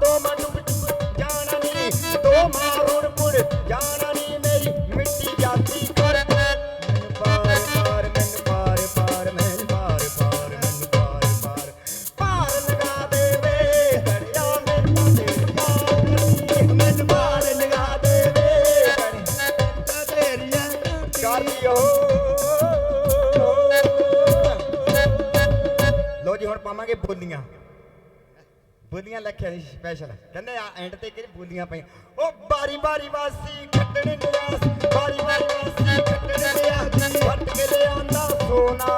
તો મનુર જાણની તો મારુણપુર જાણ ਸੀ ਸਪੈਸ਼ਲ ਕਹਿੰਦੇ ਆ ਐਂਡ ਤੇ ਕਿਹੜੀ ਬੋਲੀਆਂ ਪਈਆਂ? ਉਹ ਬਾਰੀ ਬਾਰੀ ਵਾਸੀ ਖੱਟਣ ਗਿਆ ਸੀ, ਬਾਰੀ ਬਾਰੀ ਵਾਸੀ ਖੱਟਣ ਗਿਆ ਸੀ, ਵੱਟ ਕੇ ਲਿਆਂਦਾ ਸੋਨਾ।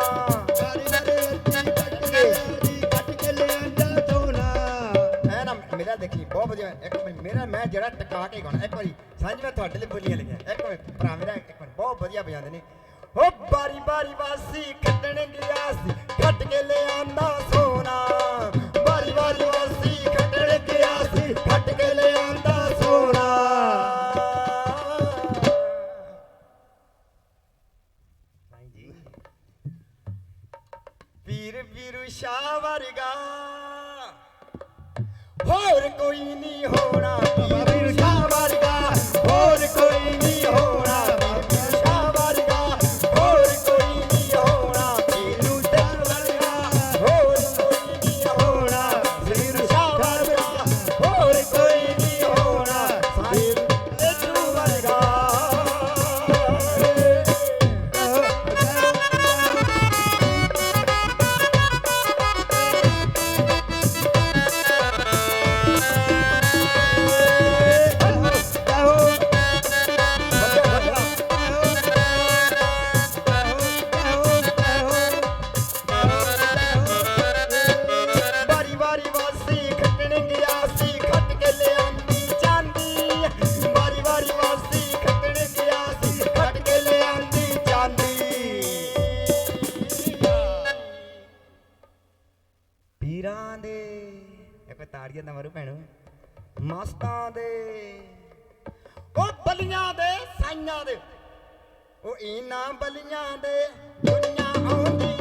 ਐ ਨਾ ਮੇਰਾ ਦੇਖੀ ਬਹੁਤ ਵਧੀਆ। ਇੱਕ ਮਿੰਟ ਮੇਰਾ ਮੈਂ ਜਿਹੜਾ ਟਕਾ ਕੇ ਗਾਉਣਾ ਇੱਕ ਵਾਰੀ ਸਾਂਝ ਮੈਂ ਤੁਹਾਡੇ ਲਈ ਬੋਲੀਆਂ ਲਿਖਿਆ ਇੱਕ ਮਿੰਟ ਭਰਾ ਮੇਰਾ ਇੱਕ ਮਿੰਟ ਬਹੁਤ ਵਧੀਆ ਵਜਾਉਂਦੇ ਨੇ। ਹੋ ਬਾਰੀ ਬਾਰੀ ਵਾਸੀ ਖੱਟਣ ਗਿਆ ਸੀ ਖੱਟ ਕੇ ਲਿਆਂਦਾ ਸੋਨਾ। ਬਾਰੀ ਬਾਰੀ ਵਾਸੀ ਸ਼ਾਹ ਵਰਗਾ। ਹੋਰ ਕੋਈ ਨਹੀਂ ਹੋਣਾ। ਵੀਰ ਸ਼ਾਹ ਵਰਗਾ। ਹੋਰ ਕੋਈ ਨਹੀਂ ਹੋਣਾ। Punya de, punya orang.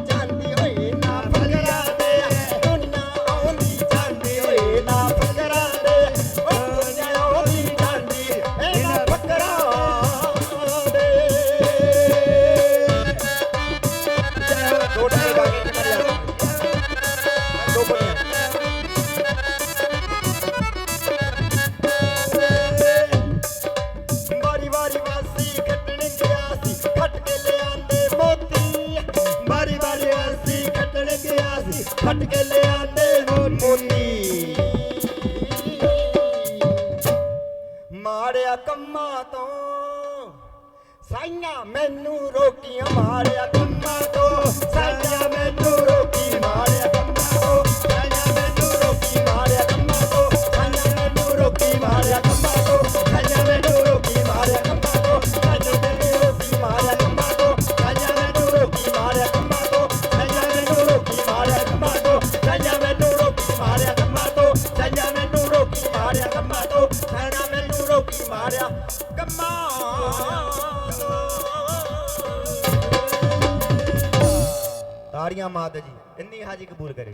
ਕਬੂਲ ਕਰੇ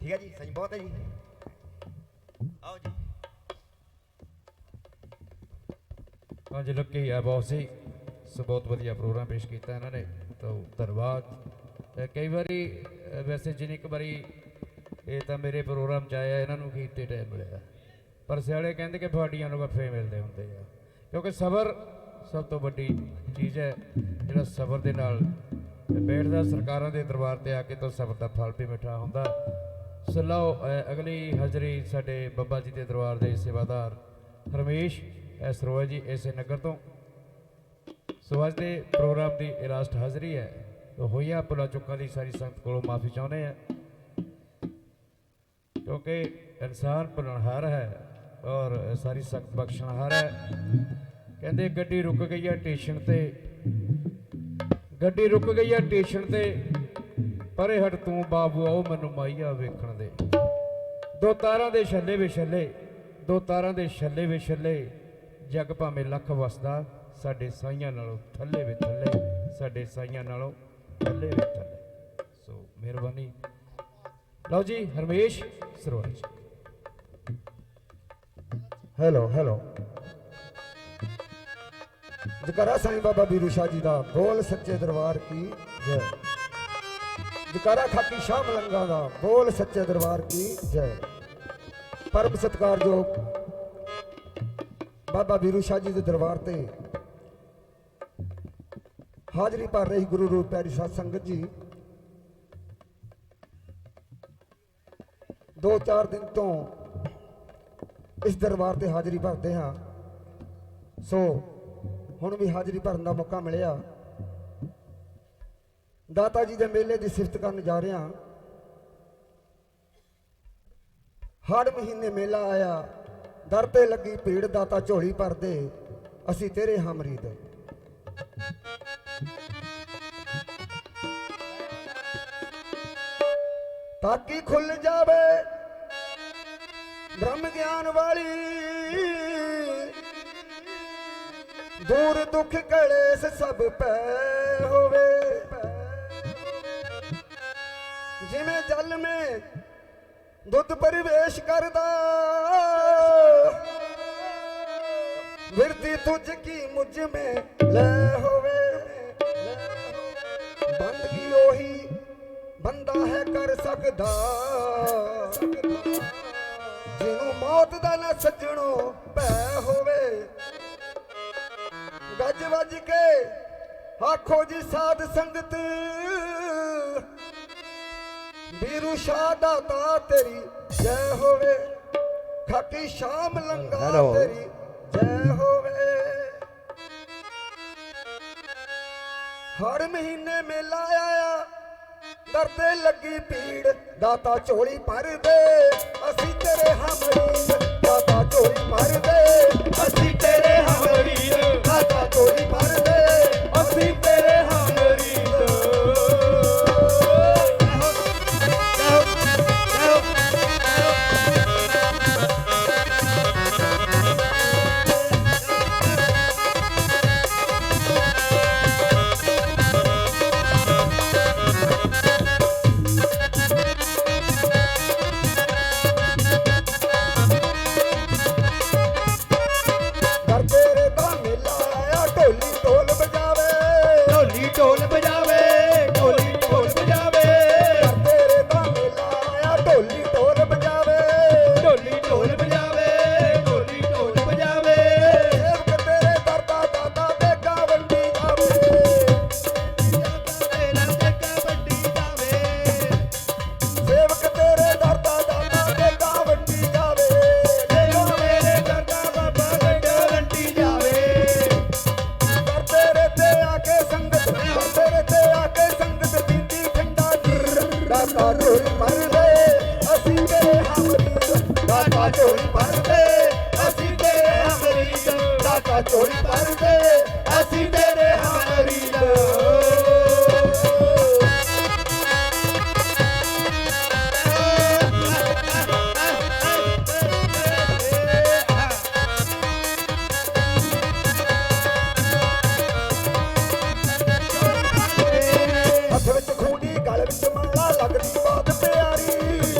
ਠੀਕ ਹੈ ਜੀ, ਸਹੀ, ਬਹੁਤ ਹੈ ਜੀ। ਆਓ ਜੀ। ਪੰਜ ਲੱਕੀ ਆ, ਬਹੁਤ ਸੀ। ਸੋ ਬਹੁਤ ਵਧੀਆ ਪ੍ਰੋਗਰਾਮ ਪੇਸ਼ ਕੀਤਾ ਇਹਨਾਂ ਨੇ। ਤਾਂ, ਧੰਨਵਾਦ। ਕਈ ਵਾਰੀ ਵੈਸੇ ਜਿੰਨੀ ਇੱਕ ਵਾਰੀ, ਇਹ ਤਾਂ ਮੇਰੇ ਪ੍ਰੋਗਰਾਮ ਚ ਆਇਆ, ਇਹਨਾਂ ਨੂੰ ਕੀਤੇ ਟਾਈਮ ਮਿਲਿਆ। ਪਰ ਸਿਆਲੇ ਕਹਿੰਦੇ ਕਿ ਤੁਹਾਡੀਆਂ ਨੂੰ ਵਫੇ ਮਿਲਦੇ ਹੁੰਦੇ ਆ। ਕਿਉਂਕਿ ਸਬਰ ਸਭ ਤੋਂ ਵੱਡੀ ਚੀਜ਼ ਹੈ, ਜਿਹੜਾ ਸਬਰ ਦੇ ਨਾਲ ਬੈਠਦਾ ਸਰਕਾਰਾਂ ਦੇ ਦਰਬਾਰ ਤੇ ਆ ਕੇ ਤਾਂ ਸਬਰ ਦਾ ਫਲ ਵੀ ਮਿੱਠਾ ਹੁੰਦਾ। ਸੋ ਲਓ ਅਗਲੀ ਹਾਜ਼ਰੀ ਸਾਡੇ ਬੱਬਾ ਜੀ ਦੇ ਦਰਬਾਰ ਦੇ ਸੇਵਾਦਾਰ ਰਮੇਸ਼ ਐਸ ਰੋਏ ਜੀ ਇਸੇ ਨਗਰ ਤੋਂ। ਸੋ ਅੱਜ ਦੇ ਪ੍ਰੋਗਰਾਮ ਦੀ ਇਹ ਲਾਸਟ ਹਾਜ਼ਰੀ ਹੈ। ਤੋ ਹੋਈਆਂ ਭੁਲਾ ਚੁੱਕਾਂ ਦੀ ਸਾਰੀ ਸੰਗਤ ਕੋਲੋਂ ਮਾਫੀ ਚਾਹੁੰਦੇ ਆ ਕਿਉਂਕਿ ਇਨਸਾਨ ਭੁਲਣਹਾਰ ਹੈ ਔਰ ਸਾਰੀ ਸੰਗਤ ਬਖਸ਼ਣਹਾਰ ਹੈ। ਕਹਿੰਦੇ ਗੱਡੀ ਰੁਕ ਗਈ ਹੈ ਸਟੇਸ਼ਨ ਤੇ। ਗੱਡੀ ਰੁਕ ਗਈ ਆ ਸਟੇਸ਼ਨ ਤੇ। ਪਰੇ ਹਟ ਤੂੰ ਬਾਬੂ, ਆਓ ਮੈਨੂੰ ਮਾਈਆ ਵੇਖਣ ਦੇ। ਦੋ ਤਾਰਾਂ ਦੇ ਛੱਲੇ ਵਿਛੱਲੇ ਦੋ ਤਾਰਾਂ ਦੇ ਛੱਲੇ ਵਿਛੱਲੇ ਜਗ ਭਾਵੇਂ ਲੱਖ ਵਸਦਾ, ਸਾਡੇ ਸਾਈਆਂ ਨਾਲੋਂ ਥੱਲੇ ਵੇ ਥੱਲੇ, ਸਾਡੇ ਸਾਈਆਂ ਨਾਲੋਂ ਥੱਲੇ ਵੇ ਥੱਲੇ। ਸੋ ਮਿਹਰਬਾਨੀ। ਲਓ ਜੀ, ਹਰਮੇਸ਼ ਸਰੋਜ ਹੈਲੋ ਹੈਲੋ ਜਕਰਾ ਸਾਈਂ ਬਾਬਾ ਵੀਰੂ ਸ਼ਾਹ ਜੀ ਦਾ ਬੋਲ ਸੱਚੇ ਦਰਬਾਰ ਕੀ ਜੈ। ਜਕਰਾ ਖਾਕੀ ਸ਼ਾਹ ਮਲੰਗਾ ਦਾ ਬੋਲ ਸੱਚੇ ਦਰਬਾਰ ਕੀ ਜੈ। ਪਰਮ ਸਤਿਕਾਰਯੋਗ ਬਾਬਾ ਵੀਰੂ ਸ਼ਾਹ ਜੀ ਦੇ ਦਰਬਾਰ ਤੇ ਹਾਜ਼ਰੀ ਭਰ ਰਹੀ ਗੁਰੂ ਰੂਪ ਪਿਆਰੀ ਸਾਧ ਸੰਗਤ ਜੀ। ਦੋ ਚਾਰ ਦਿਨ ਤੋਂ ਇਸ ਦਰਬਾਰ ਤੇ ਹਾਜ਼ਰੀ ਭਰਦੇ ਹਾਂ। ਸੋ ਹੁਣ ਵੀ ਹਾਜ਼ਰੀ ਭਰਨ ਦਾ ਮੌਕਾ ਮਿਲਿਆ। ਦਾਤਾ ਜੀ ਦੇ ਮੇਲੇ ਦੀ ਸਿਫਤ ਕਰਨ ਜਾ ਰਿਹਾ ਹਰ ਮਹੀਨੇ ਮੇਲਾ ਆਇਆ। ਦਰ ਤੇ ਲੱਗੀ ਭੀੜ, ਦਾਤਾ ਝੋਲੀ ਭਰਦੇ। ਅਸੀਂ ਤੇਰੇ ਹਮਰੀਦ ਤਾਕੀ ਖੁੱਲ ਜਾਵੇ ਬ੍ਰਹਮ ਗਿਆਨ ਵਾਲੀ। ਦੂਰ ਦੁੱਖ ਕਲੇਸ਼ ਸਭ ਪੈ ਹੋਵੇ। ਜਿਵੇਂ ਜਲ ਮੇ ਦੁੱਧ ਪਰਿਵੇਸ਼ ਕਰਦਾ, ਵਿਰਦੀ ਤੁਝ ਕੀ ਮੁਝ ਮੇ ਲੈ ਹੋਵੇ। ਬੰਦਗੀ ਉਹੀ ਬੰਦਾ ਹੈ ਕਰ ਸਕਦਾ। ਜਿਹਨੂੰ ਮੌਤ ਦਾ ਨਾ ਸੱਜਣੋ ਭੈ ਹੋਵੇ। ਗੱਜ ਵੱਜ ਕੇ ਆਖੋ ਜੀ ਸਾਧ ਸੰਗਤ ਵੀਰੂ ਸ਼ਾਹ ਦਾਤਾ ਤੇਰੀ ਜੈ ਹੋਵੇ। ਖਾਕੀ ਸ਼ਾਮ ਲੰਗਾ. ਤੇਰੀ ਜੈ ਹੋਵੇ। ਹਰ ਮਹੀਨੇ ਮੇਲਾ ਆਇਆ ਦਰ ਤੇ ਲੱਗੀ ਭੀੜ ਦਾਤਾ ਝੋਲੀ ਭਰ ਦੇ। ਅਸੀਂ ਤੇਰੇ ਹਮਰੀਦ ਦਾਤਾ ਝੋਲੀ ਭਰ ਦੇ। ਅਸੀਂ ਤੇਰੇ ਹਮਰੀਦ ਦਾਤਾ ਝੋਲੀ ਭਰ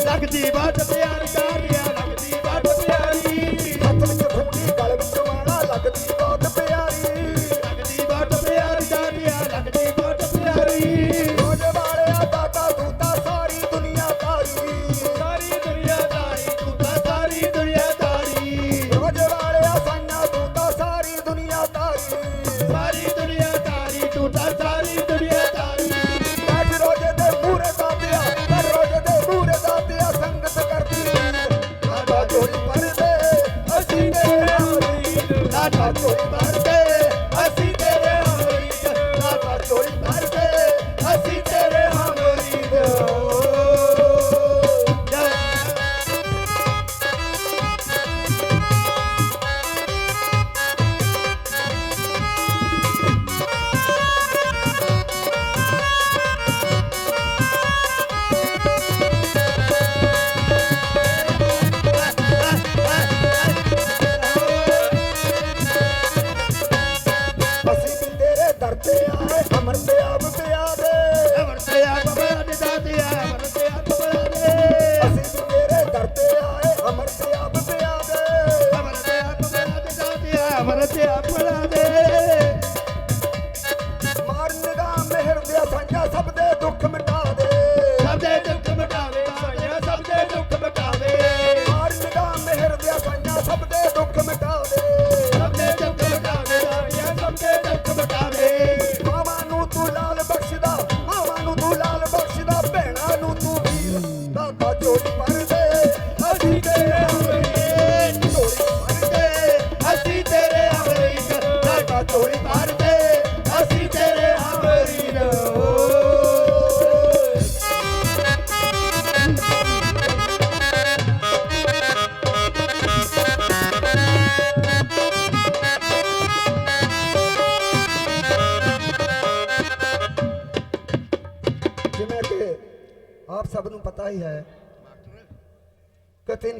ਪਿਆਰੀ ਲੱਗਦੀ ਬਾਤ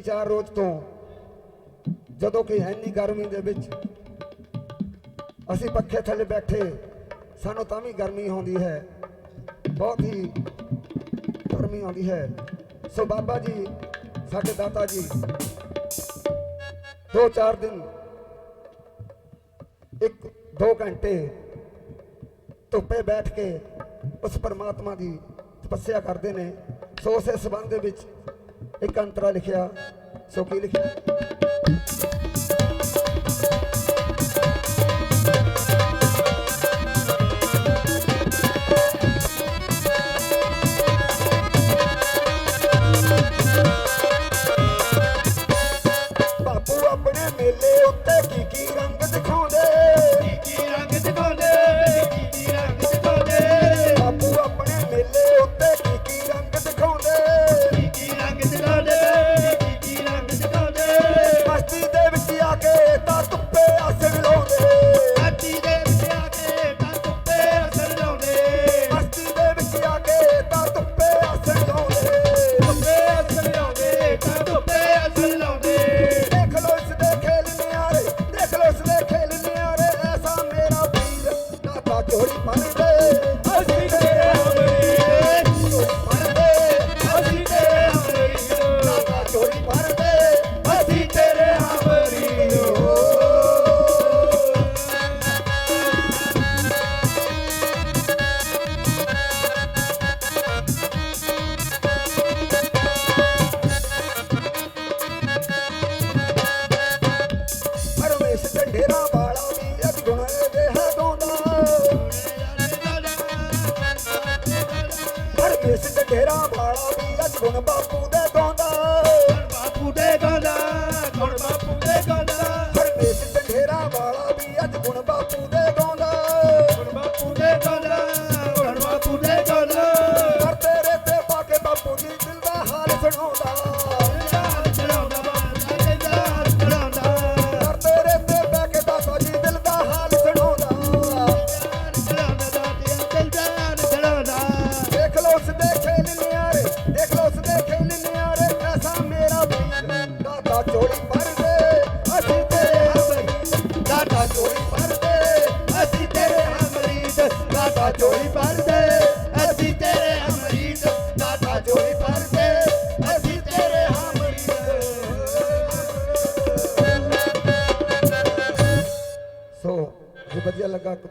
3-4 ਰੋਜ਼ ਤੋਂ ਜਦੋਂ ਕਿ ਐਨੀ ਗਰਮੀ ਦੇ ਵਿੱਚ ਅਸੀਂ ਪੱਖੇ ਥੱਲੇ ਬੈਠੇ, ਸਾਨੂੰ ਤਾਂ ਵੀ ਗਰਮੀ ਆਉਂਦੀ ਹੈ, ਬਹੁਤ ਹੀ ਗਰਮੀ ਆਉਂਦੀ ਹੈ। ਸੋ ਬਾਬਾ ਜੀ, ਸਾਡੇ ਦਾਤਾ ਜੀ 2-4 ਦਿਨ, ਇੱਕ ਦੋ ਘੰਟੇ ਧੁੱਪੇ ਬੈਠ ਕੇ ਉਸ ਪਰਮਾਤਮਾ ਦੀ ਤਪੱਸਿਆ ਕਰਦੇ ਨੇ। ਸੋ ਉਸੇ ਸੰਬੰਧ ਵਿੱਚ ਇੱਕ ਅੰਤਰਾ ਲਿਖਿਆ ਸੋ ਕੀ ਲਿਖਿਆ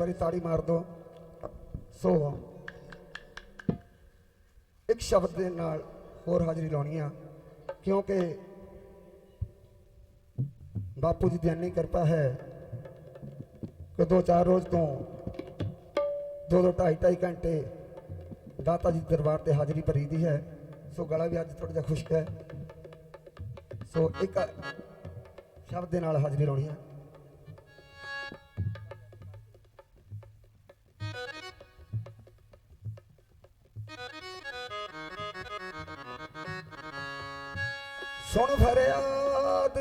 ਵਾਰੀ ਤਾੜੀ ਮਾਰ ਦੋ। ਸੋ ਇੱਕ ਸ਼ਬਦ ਦੇ ਨਾਲ ਹੋਰ ਹਾਜ਼ਰੀ ਲਾਉਣੀ ਆ, ਕਿਉਂਕਿ ਬਾਪੂ ਜੀ ਦੀ ਅੰਨੀ ਕਿਰਪਾ ਹੈ ਕਿ ਦੋ ਚਾਰ ਰੋਜ਼ ਤੋਂ ਦੋ ਦੋ ਢਾਈ ਢਾਈ ਘੰਟੇ ਦਾਤਾ ਜੀ ਦਰਬਾਰ ਤੇ ਹਾਜ਼ਰੀ ਭਰੀ ਦੀ ਹੈ। ਸੋ ਗਲਾ ਵੀ ਅੱਜ ਥੋੜਾ ਜਿਹਾ ਖੁਸ਼ਕ ਹੈ। ਸੋ ਇੱਕ ਸ਼ਬਦ ਦੇ ਨਾਲ ਹਾਜ਼ਰੀ ਲਾਉਣੀ ਆ। ਸੁਣ ਫਰਿਆਦ।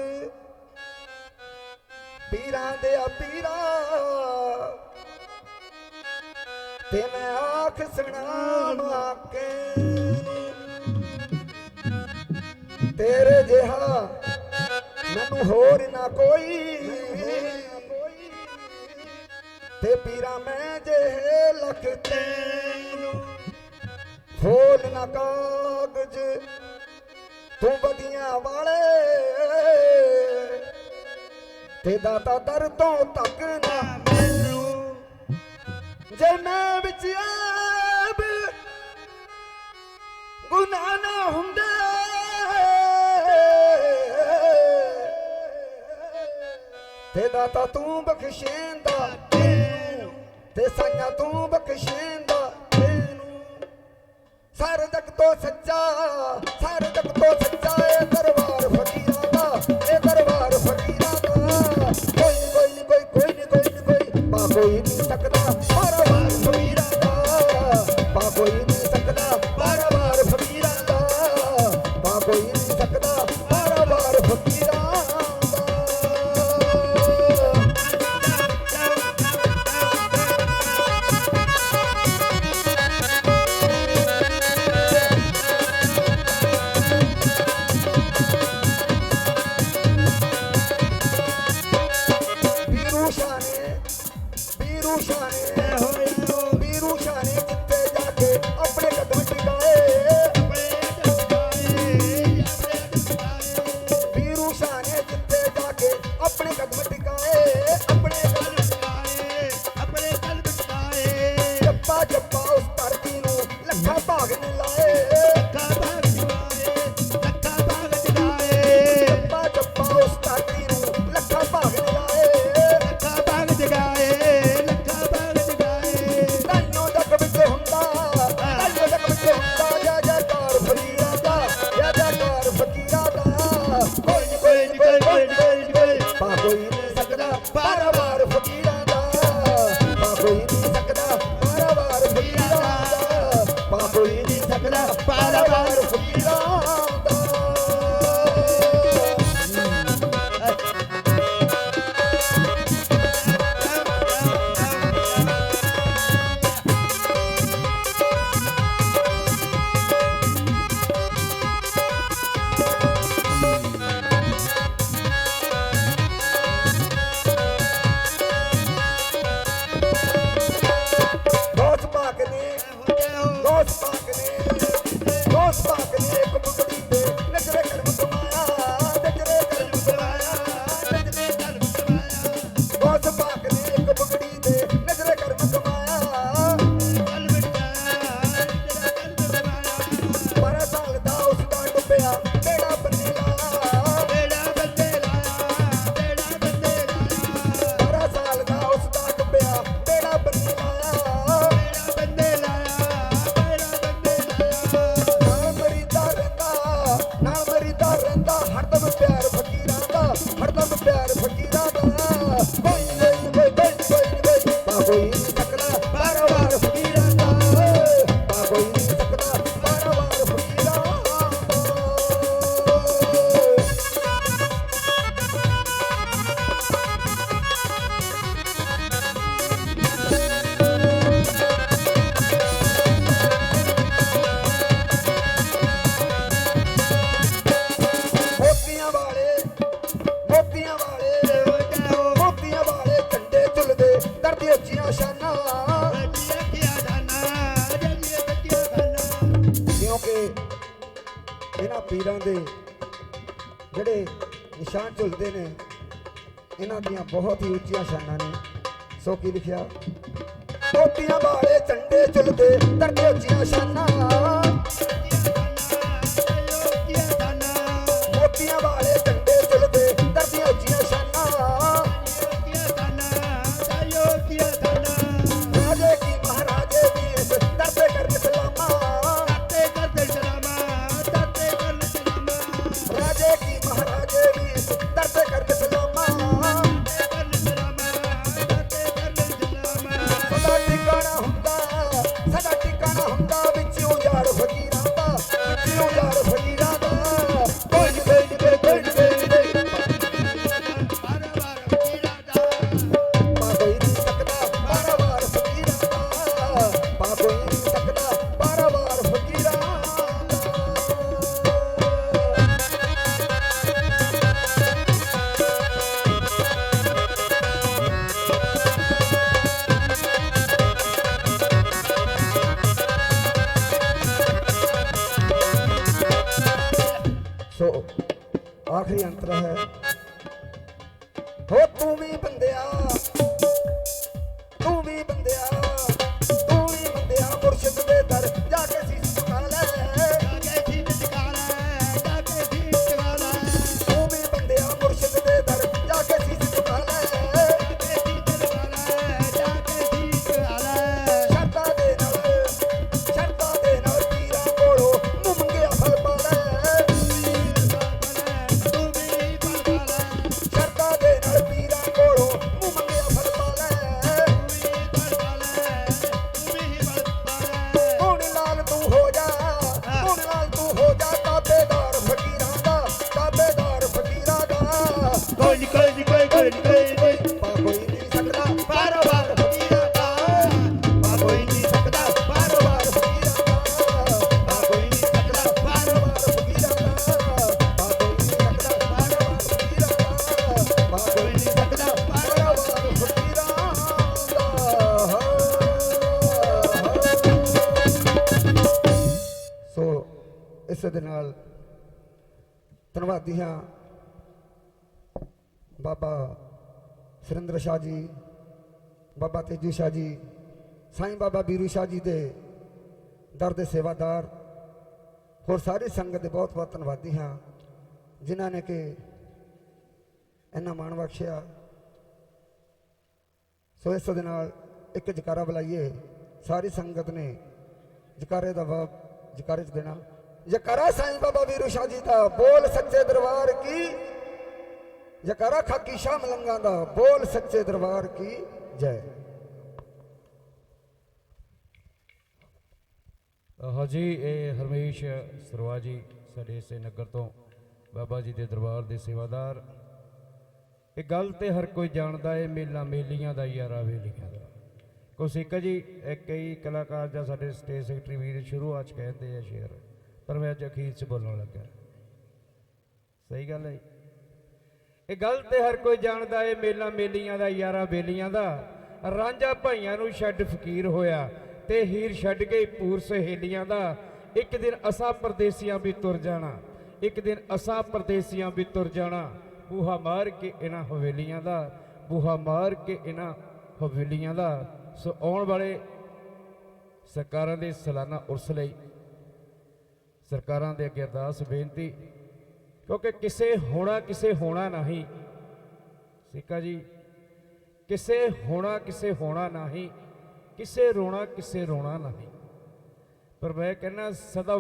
ਪੀਰਾਂ ਦੇ ਆ ਪੀਰਾਂ ਤੇ ਮੈਂ ਆਖ ਸੁਣਾਵਾਂ ਕੇ ਤੇਰੇ ਜਿਹਾ ਮੈਨੂੰ ਹੋਰ ਨਾ ਕੋਈ। ਤੇ ਪੀਰਾ ਮੈਂ ਜਿਹੇ ਲਖ ਤੈਨੂੰ ਫੋਲ ਨਾ ਕਾਗਜ਼ ਤੂੰ ਬਦੀਆਂ ਵਾਲੇ। ਤੇ ਦਾਤਾ ਦਰ ਤੋਂ ਤੱਕ ਨਾ ਮੈਨੂੰ ਜੇ ਮੈਂ ਵਿੱਚ ਆਬ ਗੁਨਾਹ ਨਾ ਹੁੰਦੇ। ਤੇ ਦਾਤਾ ਤੂੰ ਬਖਸ਼ੇਂਦਾ, ਤੇ ਸਾਇਆ ਤੂੰ ਬਖਸ਼ੇਂਦਾ। ਸਾਰੇ ਜਗ ਤੋਂ ਸੱਚਾ, ਸਾਰੇ ਜਗ ਤੋਂ ਸੱਚਾ ਇਹ ਦਰਬਾਰ ਫਕੀਰਾਂ ਦਾ ਇਹ ਦਰਬਾਰ ਫਕੀਰਾਂ ਦਾ ਕੋਈ ਨੀ ਕੋਈ ਨੀ, ਕੋਈ ਕੋਈ ਨੀ ਕੋਈ ਨੀ, ਕੋਈ, ਬਾ ਕੋਈ ਨਹੀਂ ਸਕਦਾ, ਪਰ ਬਾਰ ਫਕੀਰਾਂ ਦਾ ਬਾ ਕੋਈ Yes. ਬਹੁਤ ਹੀ ਉੱਚੀਆਂ ਸ਼ਾਨਾਂ ਨੇ। ਸੋ ਕੀ ਲਿਖਿਆ? ਟੋਟੀਆਂ ਵਾਲੇ ਝੰਡੇ ਚਲਦੇ ਤਰਦੇ ਉੱਚੀਆਂ ਸ਼ਾਨਾਂ ਮੋਤੀਆਂ ਵਾਲੇ ਆਖਰੀ ਅੰਤਰ ਸੁਰਿੰਦਰ ਸ਼ਾਹ ਜੀ, ਬਾਬਾ ਤੇਜੂ ਸ਼ਾਹ ਜੀ, ਸਾਈਂ ਬਾਬਾ ਬੀਰੂ ਸ਼ਾਹ ਜੀ ਦੇ ਦਰ ਦੇ ਸੇਵਾਦਾਰ, ਹੋਰ ਸਾਰੀ ਸੰਗਤ ਦੇ ਬਹੁਤ ਬਹੁਤ ਧੰਨਵਾਦੀ ਹਾਂ, ਜਿਨ੍ਹਾਂ ਨੇ ਕਿ ਇੰਨਾ ਮਾਣ ਬਖਸ਼ਿਆ। ਸੋ ਇਸ ਦੇ ਨਾਲ ਇੱਕ ਜਕਾਰਾ ਬੁਲਾਈਏ, ਸਾਰੀ ਸੰਗਤ ਨੇ ਜਕਾਰੇ ਦਾ ਵਾ ਜਕਾਰੇ ਚ ਦੇਣਾ। ਜਕਾਰਾ ਸਾਈਂ ਬਾਬਾ ਵੀਰੂ ਸ਼ਾਹ ਜੀ ਦਾ ਬੋਲ ਸੱਚੇ ਦਰਬਾਰ ਕੀ ਜਕਾਰਾ ਖਾਕੀ ਸ਼ਾਹ ਮਲੰਗਾ ਦਾ ਬੋਲ ਸੱਚੇ ਦਰਬਾਰ ਕੀ ਜੈ। ਹਾਜੀ ਇਹ ਹਰਮੇਸ਼ ਸਰਵਾ ਜੀ ਸਾਡੇ ਇਸੇ ਨਗਰ ਤੋਂ ਬਾਬਾ ਜੀ ਦੇ ਦਰਬਾਰ ਦੇ ਸੇਵਾਦਾਰ। ਇਹ ਗੱਲ ਤੇ ਹਰ ਕੋਈ ਜਾਣਦਾ ਏ ਮੇਲਾ ਮੇਲੀਆਂ ਦਾ ਯਾਰਾ ਵੇਲੀਆਂ ਦਾ। ਕੋ ਸਿੱਕਾ ਜੀ ਇਹ ਕਈ ਕਲਾਕਾਰ ਜਾਂ ਸਾਡੇ ਸਟੇਜ ਸੈਕਟਰੀ ਵੀਰ ਸ਼ੁਰੂਆਤ ਚ ਕਹਿੰਦੇ ਆ ਸ਼ੇਰ, ਪਰ ਮੈਂ ਅੱਜ ਅਖੀਰ ਚ ਬੋਲਣ ਲੱਗਾ। ਸਹੀ ਗੱਲ ਹੈ ਜੀ। ਇਹ ਗੱਲ ਤੇ ਹਰ ਕੋਈ ਜਾਣਦਾ ਏ ਮੇਲਾ ਮੇਲੀਆਂ ਦਾ, ਯਾਰਾ ਬੇਲੀਆਂ ਦਾ। ਰਾਂਝਾ ਭਾਈਆਂ ਨੂੰ ਛੱਡ ਫਕੀਰ ਹੋਇਆ ਤੇ ਹੀਰ ਛੱਡ ਕੇ ਪੂਰ ਸਹੇਲੀਆਂ ਦਾ। ਇੱਕ ਦਿਨ ਅਸਾਂ ਪਰਦੇਸੀਆਂ ਵੀ ਤੁਰ ਜਾਣਾ, ਇੱਕ ਦਿਨ ਅਸਾਂ ਪਰਦੇਸੀਆਂ ਵੀ ਤੁਰ ਜਾਣਾ। ਬੂਹਾ ਮਾਰ ਕੇ ਇਹਨਾਂ ਹਵੇਲੀਆਂ ਦਾ, ਬੂਹਾ ਮਾਰ ਕੇ ਇਹਨਾਂ ਹਵੇਲੀਆਂ ਦਾ। ਸੋ ਆਉਣ ਵਾਲੇ ਸਰਕਾਰਾਂ ਦੇ ਸਾਲਾਨਾ ਉਰਸ ਲਈ, ਸਰਕਾਰਾਂ ਦੇ ਅੱਗੇ ਅਰਦਾਸ, ਬੇਨਤੀ ਕਿਉਂਕਿ ਕਿਸੇ ਹੋਣਾ ਕਿਸੇ ਹੋਣਾ ਨਹੀਂ। ਸਿੱਕਾ ਜੀ, ਕਿਸੇ ਹੋਣਾ ਕਿਸੇ ਹੋਣਾ ਨਹੀਂ, ਕਿਸੇ ਰੋਣਾ ਕਿਸੇ ਰੋਣਾ ਨਹੀਂ। ਪਰ ਮੈਂ ਕਹਿੰਦਾ, ਸਦਾ